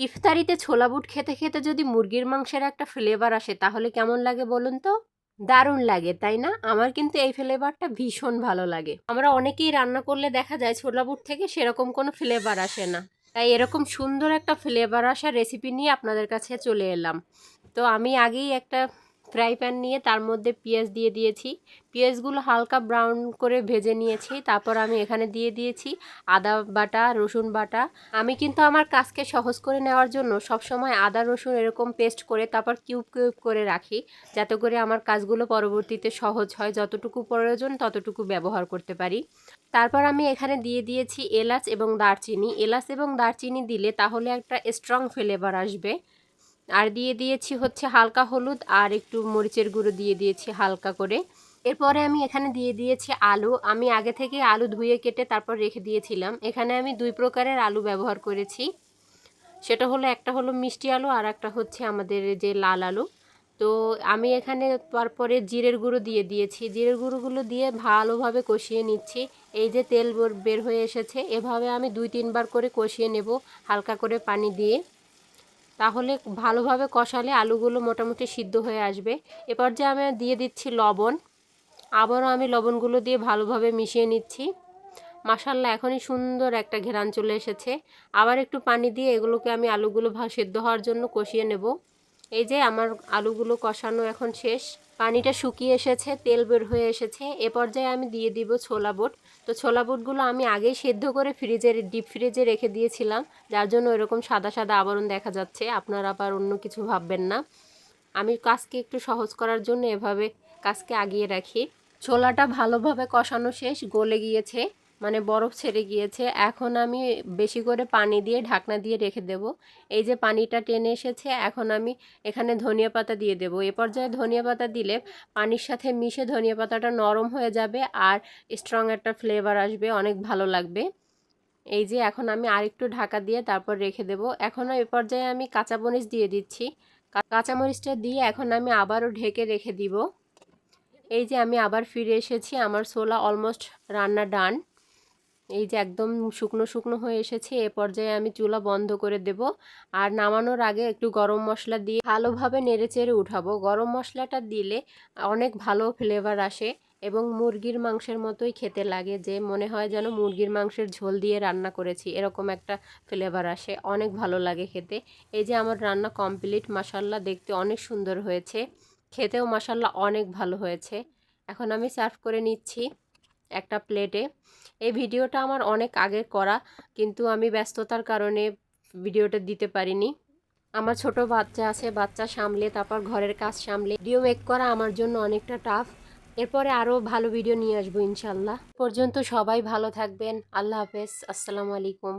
ইফতারিতে ছোলা বুট খেতে খেতে যদি মুরগির মাংসের একটা ফ্লেভার আসে, তাহলে কেমন লাগে বলুন তো? দারুণ লাগে, তাই না? আমার কিন্তু এই ফ্লেভারটা ভীষণ ভালো লাগে। আমরা অনেকেই রান্না করলে দেখা যায় ছোলা বুট থেকে সেরকম কোনো ফ্লেভার আসে না। তাই এরকম সুন্দর একটা ফ্লেভার আসা রেসিপি নিয়ে আপনাদের কাছে চলে এলাম। তো আমি আগেই একটা ফ্রাই প্যান নিয়ে তার মধ্যে পেঁয়াজ দিয়ে দিয়েছি। পেঁয়াজগুলো হালকা ব্রাউন করে ভেজে নিয়েছি। তারপর আমি এখানে দিয়ে দিয়েছি আদা বাটা, রসুন বাটা। আমি কিন্তু আমার কাজকে সহজ করে নেওয়ার জন্য সবসময় আদা, রসুন এরকম পেস্ট করে তারপর কিউব কিউব করে রাখি। যাতে করে আমার কাজগুলো পরবর্তীতে সহজ হয়। যতটুকু প্রয়োজন ততটুকু ব্যবহার করতে পারি। তারপর আমি এখানে দিয়ে দিয়েছি এলাচ এবং দারচিনি। এলাচ এবং দারচিনি দিলে তাহলে একটা স্ট্রং ফ্লেভার আসবে। আর দিয়ে দিয়েছি হচ্ছে হালকা হলুদ আর একটু মরিচের গুঁড়ো দিয়ে দিয়েছি হালকা করে। এরপরে আমি এখানে দিয়ে দিয়েছি আলু। আমি আগে থেকে আলু ধুয়ে কেটে তারপর রেখে দিয়েছিলাম। এখানে আমি দুই প্রকারের আলু ব্যবহার করেছি। সেটা হলো একটা হলো মিষ্টি আলু আর একটা হচ্ছে আমাদের যে লাল আলু। তো আমি এখানে তারপরে জিরের গুঁড়ো দিয়ে দিয়েছি। জিরের গুঁড়োগুলো দিয়ে ভালোভাবে কষিয়ে নিচ্ছি। এই যে তেল বের হয়ে এসেছে, এভাবে আমি দুই তিনবার করে কষিয়ে নেব হালকা করে পানি দিয়ে। তাহলে ভালোভাবে কষালে আলুগুলো মোটামুটি সিদ্ধ হয়ে আসবে। এরপর যে আমি দিয়ে দিচ্ছি লবণ, আবারও আমি লবণগুলো দিয়ে ভালোভাবে মিশিয়ে নিচ্ছি। মাসাল্লা এখনই সুন্দর একটা ঘেরান চলে এসেছে। আবার একটু পানি দিয়ে এগুলোকে আমি আলুগুলো সেদ্ধ হওয়ার জন্য কষিয়ে নেব। এই যে আমার আলুগুলো কষানো এখন শেষ। পানিটা শুকিয়ে এসেছে, তেল বের হয়ে এসেছে। এ পর্যায়ে আমি দিয়ে দিব ছোলা বুট। তো ছোলা বুটগুলো আমি আগেই সেদ্ধ করে ফ্রিজের ডিপ ফ্রিজে রেখে দিয়েছিলাম। যার জন্য এরকম সাদা সাদা আবরণ দেখা যাচ্ছে। আপনারা আবার অন্য কিছু ভাববেন না। আমি কাজকে একটু সহজ করার জন্য এভাবে কাজকে আগিয়ে রাখি। ছোলাটা ভালোভাবে কষানো শেষ, গলে গিয়েছে। মানে বরফ ছেড়ে গিয়েছে। এখন আমি বেশি করে পানি দিয়ে ঢাকনা দিয়ে রেখে দেব। এই যে পানিটা টেনে এসেছে, এখন আমি এখানে ধনিয়া পাতা দিয়ে দেব। এ পর্যায়ে ধনিয়া পাতা দিলে পানির সাথে মিশে ধনিয়া পাতাটা নরম হয়ে যাবে আর স্ট্রং একটা ফ্লেভার আসবে, অনেক ভালো লাগবে। এই যে এখন আমি আরেকটু ঢাকা দিয়ে তারপর রেখে দেব। এখনও এ পর্যায়ে আমি কাঁচামরিচ দিয়ে দিচ্ছি। কাঁচামরিচটা দিয়ে এখন আমি আবারও ঢেকে রেখে দিব। এই যে আমি আবার ফিরে এসেছি, আমার সোলা অলমোস্ট রান্না ডান এই যে একদম শুকনো শুকনো হয়ে এসেছে, এ পর্যায়ে আমি চুলা বন্ধ করে দেব। আর নামানোর আগে একটু গরম মশলা দিয়ে ভালোভাবে নেড়ে চেড়ে উঠাবো। গরম মশলাটা দিলে অনেক ভালো ফ্লেভার আসে এবং মুরগির মাংসের মতোই খেতে লাগে যে মনে হয় যেন মুরগির মাংসের ঝোল দিয়ে রান্না করেছি, এরকম একটা ফ্লেভার আসে। অনেক ভালো লাগে খেতে। এই যে আমার রান্না কমপ্লিট মাসাল্লা দেখতে অনেক সুন্দর হয়েছে। খেতেও মাসাল্লা অনেক ভালো হয়েছে। এখন আমি সার্ভ করে নিচ্ছি। একটা প্লেটে। এই ভিডিওটা আমার অনেক আগের করা, কিন্তু আমি ব্যস্ততার কারণে ভিডিওটা দিতে পারিনি। আমার ছোট বাচ্চা আছে, বাচ্চা সামলে, তারপর ঘরের কাজ সামলে। ভিডিও মেক করা আমার জন্য অনেকটা টাফ এরপরে আরও ভালো ভিডিও নিয়ে আসব ইনশাল্লাহ। পর্যন্ত সবাই ভালো থাকবেন। আল্লাহ হাফেজ। আসসালামু আলাইকুম।